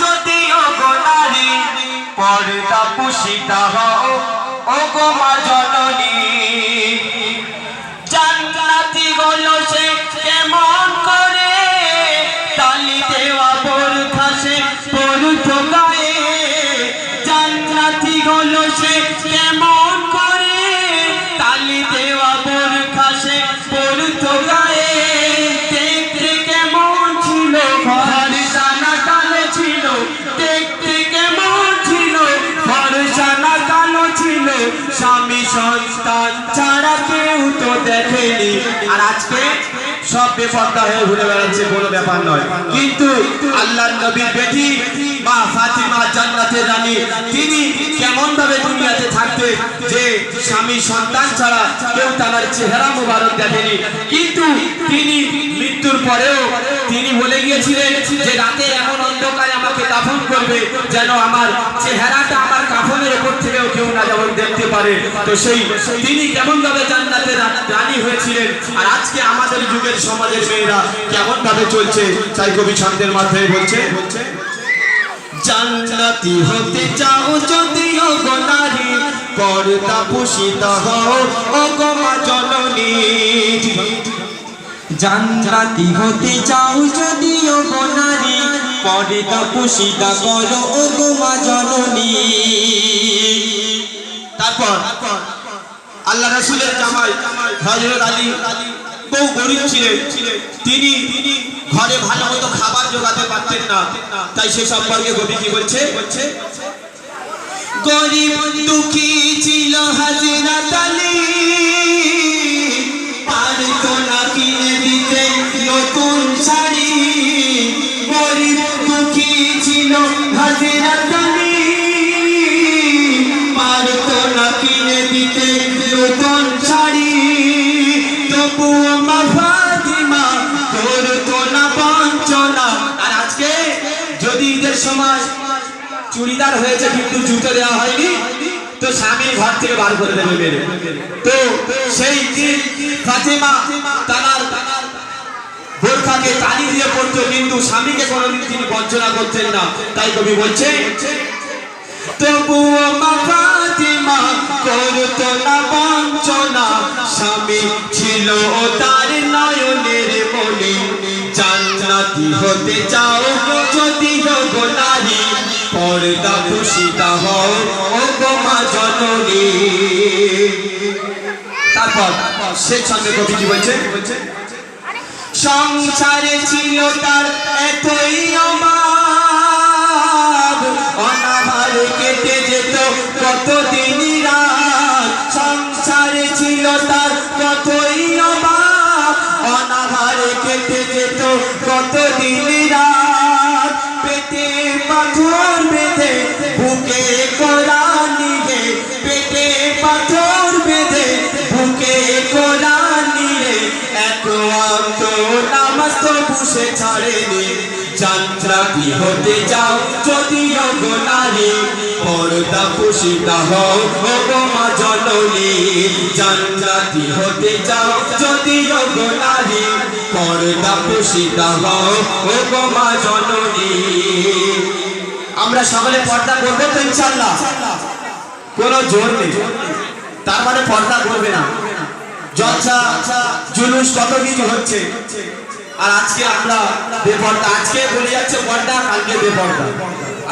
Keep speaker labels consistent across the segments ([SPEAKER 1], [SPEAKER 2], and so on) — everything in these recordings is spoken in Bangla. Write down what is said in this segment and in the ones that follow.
[SPEAKER 1] যদিও গো নারী পর্দা পুষিতা হও ও গো মা জননী জান্নাতি হলো সে কেমন করে? তালি দেওয়া বোর খাসে পরুথ গায়ে জান্নাতি হলো সে কেমন সব বেপর্দা হয়ে ঘুরে বেড়াচ্ছে, কোনো ব্যাপার নয়। কিন্তু আল্লাহ নবীর বেটি, মা ফাতিমা জান্নাতের রানী, তিনি কেমন ভাবে দুনিয়াতে থাকতে যে স্বামী সন্তান ছাড়া কেউ তার চেহারা মোবারক দেখেনি। কিন্তু তিনি মৃত্যুর পরেও তিনি বলে গিয়েছিলেন যে রাতে এমন অন্ধকারে আমাকে দাফন করবে, যেন আমার চেহারাটা আমার কাফনের উপর থেকেও কেউ না যেমন দেখতে পারে। তো সেই তিনি কেমন ভাবে জান্নাতের রানী হয়েছিলেন? আর আজকে আমাদের যুগের সমাজের মেয়েরা কেমন ভাবে চলছে? তাই কবি ছন্দের মাধ্যমে বলছে, জান্নাতি হতে চাও যদিও গো নারী পর্দা পুষিত হও ও গো মা জননী।
[SPEAKER 2] জান্নাতি হতে চাও যদিও গো নারী পর্দা পুষিতা করো ও গো মা জননী।
[SPEAKER 1] তারপর আল্লাহ রাসূলের জামাই হযরত আলী বহু গরিব ছিলেন। তিনি ঘরে ভালো মতো খাবার জোগাতে পারতেন না। তাই সে সম্পর্কে কবি কি বলছে? গরিব দুঃখী ছিল হাজিরাত আলী। ঈদের সময় চুড়িদার হয়েছে, কিন্তু জুতো দেওয়া হয়নি। তো স্বামী ঘর থেকে বার করে দেবে মেরে। তো সেই ফাতেমা তানার বোরখাকে তালি দিয়ে পড়তো, কিন্তু স্বামীকে কোনোদিন তিনি বঞ্চনা করতেন না। তাই কবি বলছে, তবুও মা ফাতিমা না বঞ্চনা। স্বামী ছিল তার নয়নের মনে জান্নাতি হতে চাও শেষ সঙ্গে কবি কি বলছে? সংসারে ছিল তার এতই অভাব। অনাভারে কেটে যেত কতদিন রাত। সংসারে ছিল তার কতই অভাব। অনাভাবে কেটে যেত কত বুসে ছাড়েনি। জান্নাতি হতে যাও যদি গো নারী পর্দা পুষিতা হও ও গো মা জননী জান্নাতি হতে যাও যদি গো নারী পর্দা পুষিতা হও ও গো মা জননী। আমরা সকলে পর্দা করব তো ইনশাল্লাহ কোনো জোর নেই। তার মানে পর্দা করবে না। জলসা জুলুস কত কিছু হচ্ছে। আর আজকে আমরা বেপর্দা। আজকে বলে যাচ্ছে পর্দা কালকে বেপর্দা।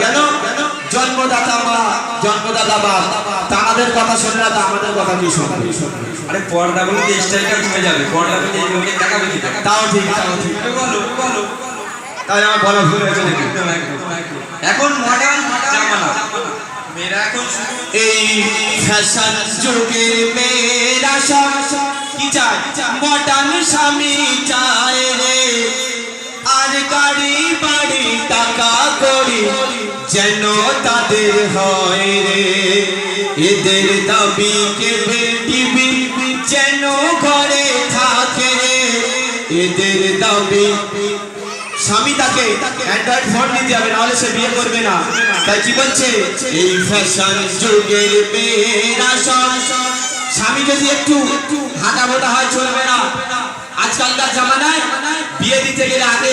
[SPEAKER 1] কেন? জন্মদাতা মা জন্মদাতা বাপ তাদের কথা শোনে না তা আমাদের কথা কি শুনবে
[SPEAKER 2] আরে পর্দা বলে তো স্টাইলটা কমে যাবে। পর্দা বলে এই লোকে দেখাবে কি
[SPEAKER 1] তাও ঠিক তাও ঠিক।
[SPEAKER 2] বলো বলো।
[SPEAKER 1] তাই আমার বলা ভুল হয়েছে
[SPEAKER 2] এখন মডার্ন জামানা। মেয়েরা এখন
[SPEAKER 1] এই ফ্যাশন যুগে মেয়েরা সব কি চায়? মডার্ন স্বামী চায়। টাকা করি, যেন তাদের হয় রে। এদের দাবি কে টিভি যেন ঘরে থাকে রে। এদের দাবি। স্বামী তাকে অ্যান্ড্রয়েড ফোন দিতে হবে, নাহলে সে বিয়ে করবে না। তাই কি বলছে? এই ফ্যাশন যুগের মেয়েরা সব। স্বামী যদি একটু হাঁটা মোটা হয় চলবে না। আজকালকার জামানায় বিয়ে দিতে গেলে আগে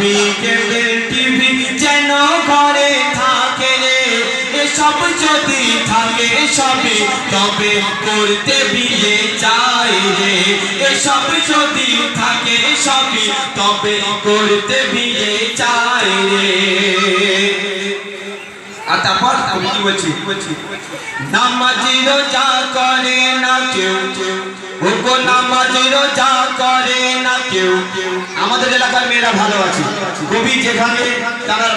[SPEAKER 1] দাবি কেবল টিভি ঘরে থাকে রে এসব যদি থাকে সবে তবে করতে বিয়ে চাই রে এসব যদি থাকে সবই তবে করতে বিয়ে চাই রে আর তারপর আমি কি বলছি? নামাজি রোজা করে না কেউ ওগো নামাজি রোজা করে না কেউ। আমাদের মেয়েরা ভালো আছে। কবি যেখানে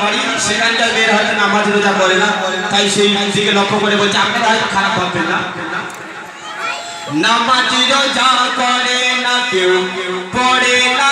[SPEAKER 1] বাড়ি সেখানকার মেয়েরা হয়তো নামাজ রোজা করে না। তাই সেই দিকে লক্ষ্য করে বলছে, আপনারা হয়তো খারাপ ভাববেন না। নামাজি রোজা করে না কেউ, পড়ে না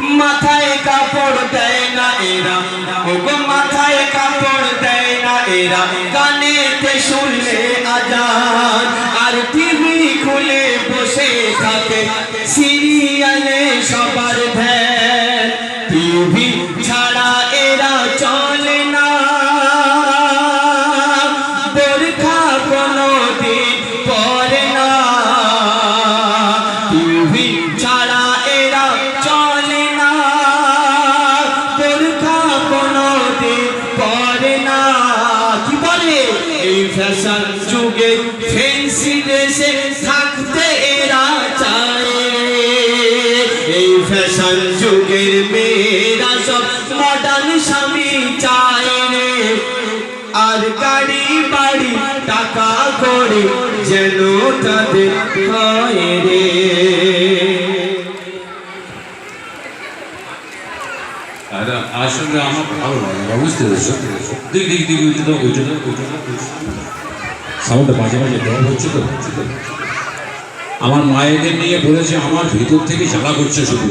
[SPEAKER 1] মাথায় কাপড় দেয় না এরা। ওগো, মাথায় কাপড় দেয় না এরা। কানেতে শুনলে আজান, আর টিভি খুলে বসে থাকে। সিরিয়ালে সবার ধ্যান। টিভি এই ফ্যাশন যুগে ফেন্সি দেশে থাকতে এরা চায়। এই ফ্যাশন যুগের মেয়েরা সব মডার্ন স্বামী চায় আর গাড়ি, বাড়ি, টাকা করে যেন তাদের হয় রে
[SPEAKER 3] আর আসলে আমার ভালো লাগে না, বুঝতে পেরেছ? দিক দিক দিক ওইটা দাও ওইটা দাও সাউন্ডটা মাঝে মাঝে ড্রপ হচ্ছে তো? আমার মায়েদের নিয়ে বলেছে, আমার ভিতর থেকে জ্বালা করছে শুধু।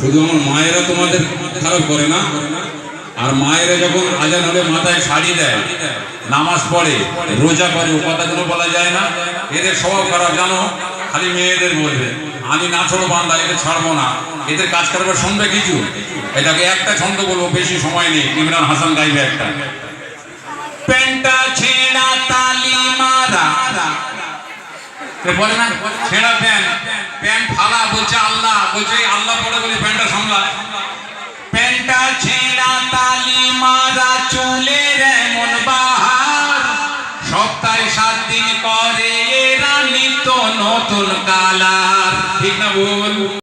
[SPEAKER 3] শুধু আমার মায়েরা তোমাদের খারাপ করে না? আর মায়েরা যখন আজান হলে মাথায় শাড়ি দেয়, নামাজ পড়ে, রোজা করে, ও কথাগুলো বলা যায় না? এদের স্বভাব খারাপ, জানো? খালি মেয়েদের বলবে। আমি না ছোড়ো বান্দা এদের ছাড়বো না। এদের কাজ করবে শুনবে কিছু? এটাকে একটা ছন্দ বলব, বেশি সময় নেই। ইমরান হাসান গাইবে একটা। প্যান্টটা ছেঁড়া, তালি মারা। বলে না? ছেঁড়া প্যান্ট। প্যান্ট ফালা, বলছে আল্লাহ বলছে আল্লাহ পড়ে বলে প্যান্টটা সামলা